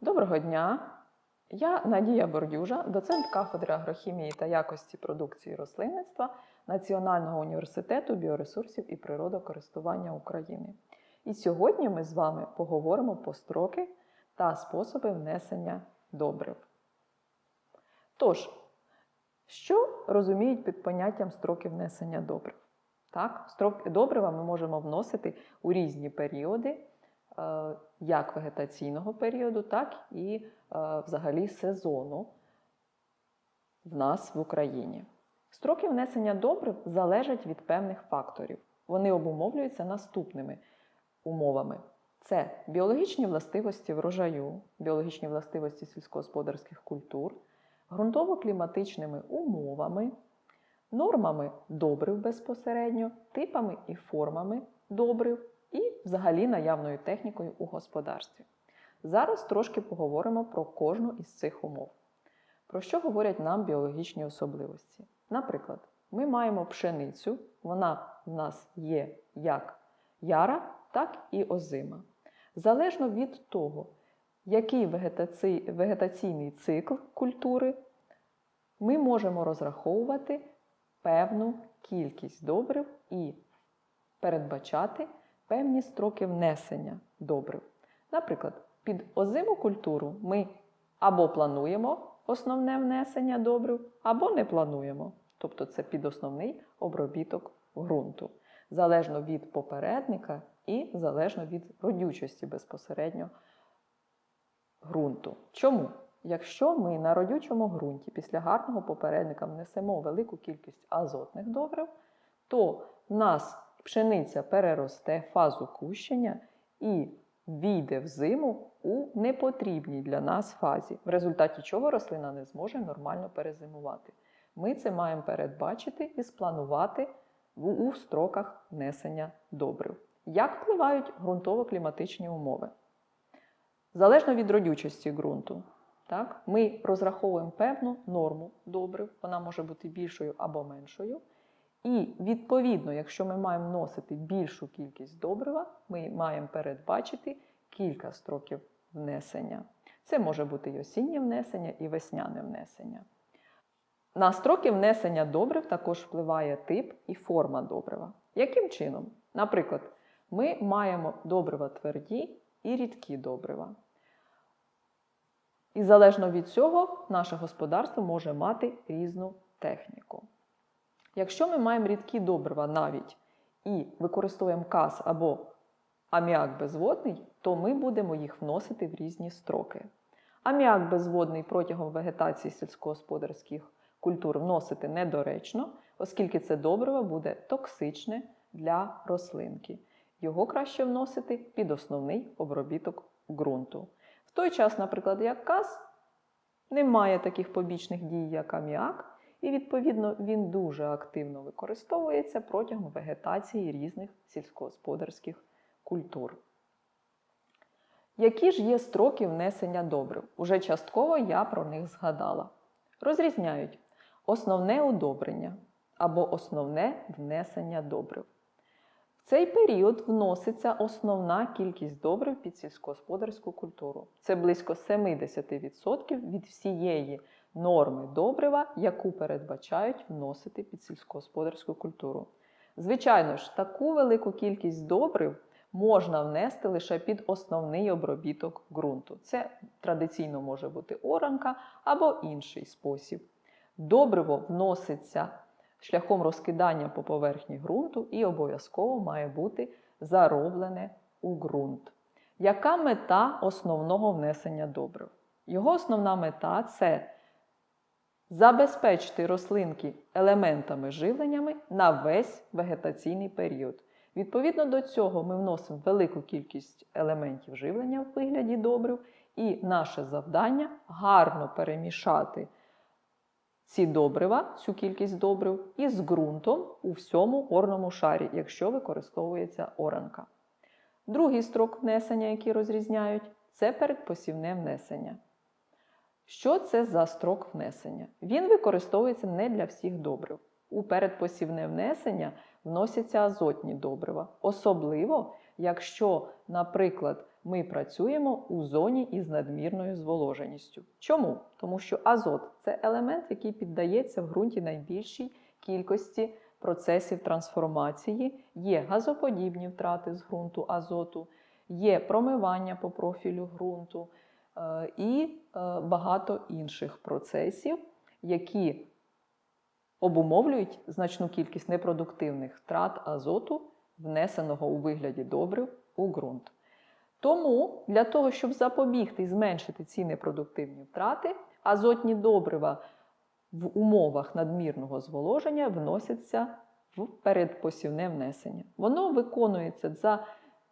Доброго дня! Я Надія Бордюжа, доцент кафедри агрохімії та якості продукції рослинництва Національного університету біоресурсів і природокористування України. І сьогодні ми з вами поговоримо про строки та способи внесення добрив. Тож, що розуміють під поняттям строки внесення добрив? Так, строки добрива ми можемо вносити у різні періоди, як вегетаційного періоду, так і е, взагалі сезону в нас в Україні. Строки внесення добрив залежать від певних факторів. Вони обумовлюються наступними умовами: це біологічні властивості врожаю, біологічні властивості сільськогосподарських культур, ґрунтово-кліматичними умовами, нормами добрив безпосередньо, типами і формами добрив і взагалі наявною технікою у господарстві. Зараз трошки поговоримо про кожну із цих умов. Про що говорять нам біологічні особливості? Наприклад, ми маємо пшеницю, вона в нас є як яра, так і озима. Залежно від того, який вегетацій- вегетаційний цикл культури, ми можемо розраховувати певну кількість добрив і передбачати певні строки внесення добрив. Наприклад, під озиму культуру ми або плануємо основне внесення добрив, або не плануємо. Тобто це під основний обробіток ґрунту, залежно від попередника і залежно від родючості безпосередньо ґрунту. Чому? Якщо ми на родючому ґрунті після гарного попередника внесемо велику кількість азотних добрив, то в нас пшениця переросте фазу кущення і війде в зиму у непотрібній для нас фазі, в результаті чого рослина не зможе нормально перезимувати. Ми це маємо передбачити і спланувати у строках внесення добрив. Як впливають ґрунтово-кліматичні умови? Залежно від родючості ґрунту. Так? Ми розраховуємо певну норму добрив, вона може бути більшою або меншою. І відповідно, якщо ми маємо вносити більшу кількість добрива, ми маємо передбачити кілька строків внесення. Це може бути і осіннє внесення, і весняне внесення. На строки внесення добрив також впливає тип і форма добрива. Яким чином? Наприклад, ми маємо добрива тверді і рідкі добрива. І залежно від цього, наше господарство може мати різну техніку. Якщо ми маємо рідкі добрива навіть і використовуємо каз або аміак безводний, то ми будемо їх вносити в різні строки. Аміак безводний протягом вегетації сільськогосподарських культур вносити недоречно, оскільки це добриво буде токсичне для рослинки. Його краще вносити під основний обробіток ґрунту. В той час, наприклад, як каз не має таких побічних дій, як аміак, і, відповідно, він дуже активно використовується протягом вегетації різних сільськогосподарських культур. Які ж є строки внесення добрив? Уже частково я про них згадала. Розрізняють основне удобрення або основне внесення добрив. В цей період вноситься основна кількість добрив під сільськогосподарську культуру. Це близько 70% від всієї норми добрива, яку передбачають вносити під сільськогосподарську культуру. Звичайно ж, таку велику кількість добрив можна внести лише під основний обробіток ґрунту. Це традиційно може бути оранка або інший спосіб. Добриво вноситься шляхом розкидання по поверхні ґрунту і обов'язково має бути зароблене у ґрунт. Яка мета основного внесення добрив? Його основна мета це забезпечити рослинки елементами живленнями на весь вегетаційний період. Відповідно до цього ми вносимо велику кількість елементів живлення в вигляді добрив, і наше завдання гарно перемішати ці добрива, цю кількість добрив, із ґрунтом у всьому орному шарі, якщо використовується оранка. Другий строк внесення, який розрізняють, це передпосівне внесення. Що це за строк внесення? Він використовується не для всіх добрив. У передпосівне внесення вносяться азотні добрива, особливо якщо, наприклад, ми працюємо у зоні із надмірною зволоженістю. Чому? Тому що азот це елемент, який піддається в ґрунті найбільшій кількості процесів трансформації, є газоподібні втрати з ґрунту азоту, є промивання по профілю ґрунту і е, багато інших процесів, які обумовлюють значну кількість непродуктивних втрат азоту, внесеного у вигляді добрив у ґрунт. Тому для того, щоб запобігти і зменшити ці непродуктивні втрати, азотні добрива в умовах надмірного зволоження вносяться в передпосівне внесення. Воно виконується за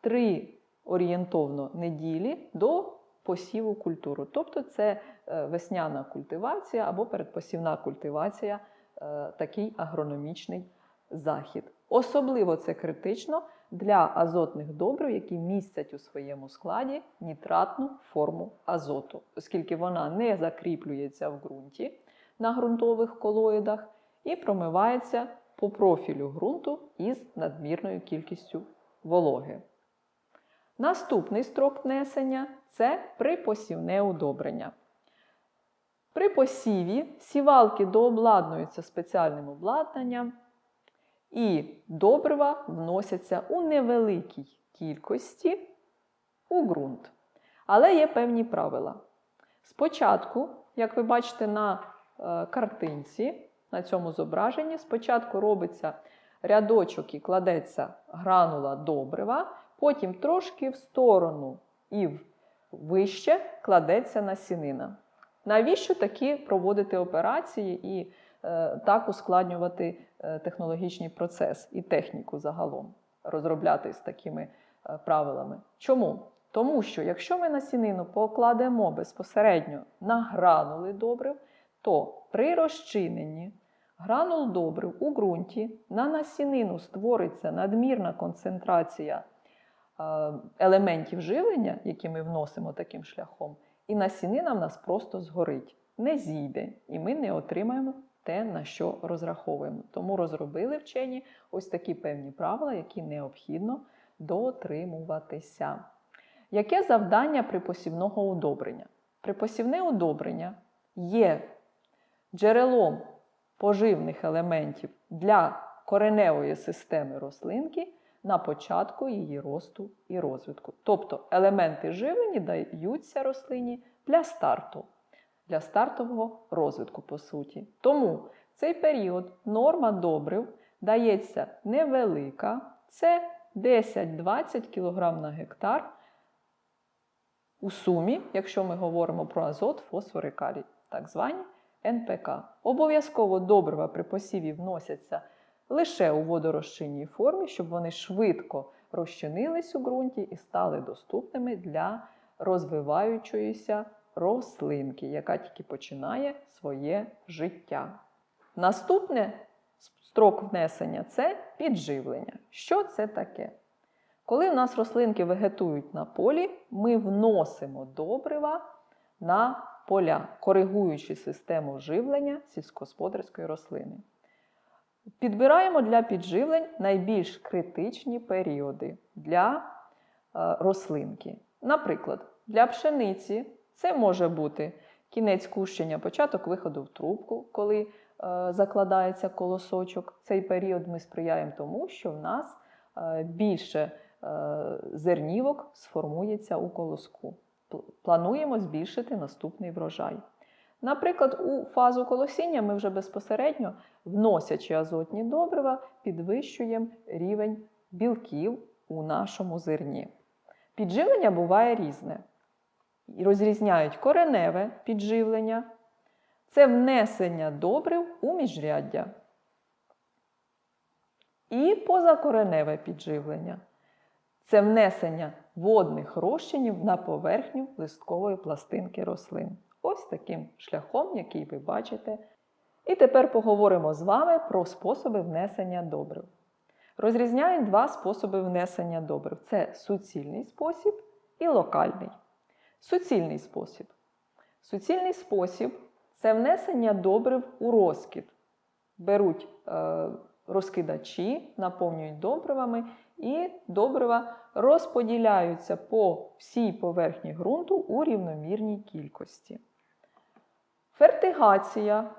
три орієнтовно неділі до посіву культури. Тобто це е, весняна культивація або передпосівна культивація, е, такий агрономічний захід. Особливо це критично для азотних добрив, які містять у своєму складі нітратну форму азоту, оскільки вона не закріплюється в ґрунті на ґрунтових колоїдах і промивається по профілю ґрунту із надмірною кількістю вологи. Наступний строк внесення це припосівне удобрення. При посіві сівалки дообладнуються спеціальним обладнанням, і добрива вносяться у невеликій кількості у ґрунт. Але є певні правила. Спочатку, як ви бачите на е, картинці, на цьому зображенні, спочатку робиться рядочок і кладеться гранула добрива, потім трошки в сторону і вище кладеться насінина. Навіщо такі проводити операції і е, так ускладнювати е, технологічний процес і техніку загалом, розробляти з такими е, правилами? Чому? Тому що якщо ми насінину покладемо безпосередньо на гранули добрив, то при розчиненні гранул добрив у ґрунті на насінину створиться надмірна концентрація елементів живлення, які ми вносимо таким шляхом, і насінина в нас просто згорить, не зійде, і ми не отримаємо те, на що розраховуємо. Тому розробили вчені ось такі певні правила, які необхідно дотримуватися. Яке завдання припосівного удобрення? Припосівне удобрення є джерелом поживних елементів для кореневої системи рослинки на початку її росту і розвитку. Тобто елементи живлення даються рослині для старту, для стартового розвитку, по суті. Тому в цей період норма добрив дається невелика, це 10-20 кг на гектар. У сумі, якщо ми говоримо про азот, фосфор і калій, так звані НПК. Обов'язково добрива при посіві вносяться лише у водорозчинній формі, щоб вони швидко розчинились у ґрунті і стали доступними для розвиваючоїся рослинки, яка тільки починає своє життя. Наступне строк внесення це підживлення. Що це таке? Коли в нас рослинки вегетують на полі, ми вносимо добрива на поля, коригуючи систему живлення сільськогосподарської рослини. Підбираємо для підживлень найбільш критичні періоди для е, рослинки. Наприклад, для пшениці це може бути кінець кущення, початок виходу в трубку, коли е, закладається колосочок. Цей період ми сприяємо тому, що в нас е, більше зернівок сформується у колоску. Плануємо збільшити наступний врожай. Наприклад, у фазу колосіння ми вже безпосередньо, вносячи азотні добрива, підвищуємо рівень білків у нашому зерні. Підживлення буває різне. Розрізняють кореневе підживлення, це внесення добрив у міжряддя. І позакореневе підживлення це внесення водних розчинів на поверхню листкової пластинки рослин. Ось таким шляхом, який ви бачите. І тепер поговоримо з вами про способи внесення добрив. Розрізняють два способи внесення добрив: це суцільний спосіб і локальний. Суцільний спосіб. Суцільний спосіб це внесення добрив у розкид. Беруть е, розкидачі, наповнюють добривами і добрива розподіляються по всій поверхні ґрунту у рівномірній кількості. Фертигація.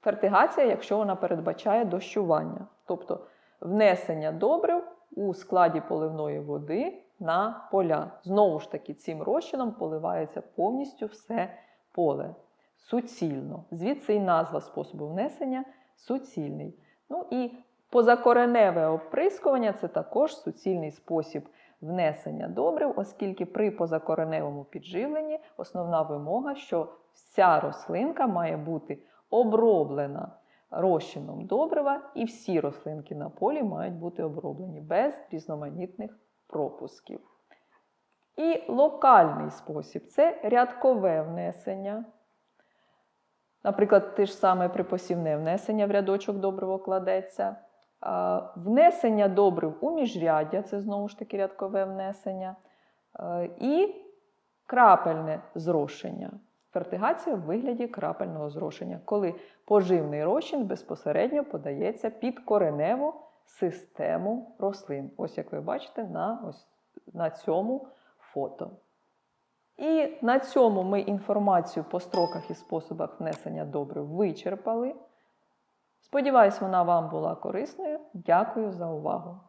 Фертигація, якщо вона передбачає дощування, тобто внесення добрив у складі поливної води на поля. Знову ж таки, цим розчином поливається повністю все поле суцільно. Звідси і назва способу внесення суцільний. Ну і позакореневе оприскування це також суцільний спосіб внесення добрив, оскільки при позакореневому підживленні основна вимога, що вся рослинка має бути оброблена розчином добрива, і всі рослинки на полі мають бути оброблені без різноманітних пропусків. І локальний спосіб це рядкове внесення. Наприклад, те ж саме припосівне внесення в рядочок добриво кладеться. Внесення добрив у міжряддя це знову ж таки рядкове внесення. І крапельне зрошення. Фертигація в вигляді крапельного зрошення, коли поживний розчин безпосередньо подається під кореневу систему рослин. Ось як ви бачите на, ось, на цьому фото. І на цьому ми інформацію по строках і способах внесення добрив вичерпали. Сподіваюсь, вона вам була корисною. Дякую за увагу!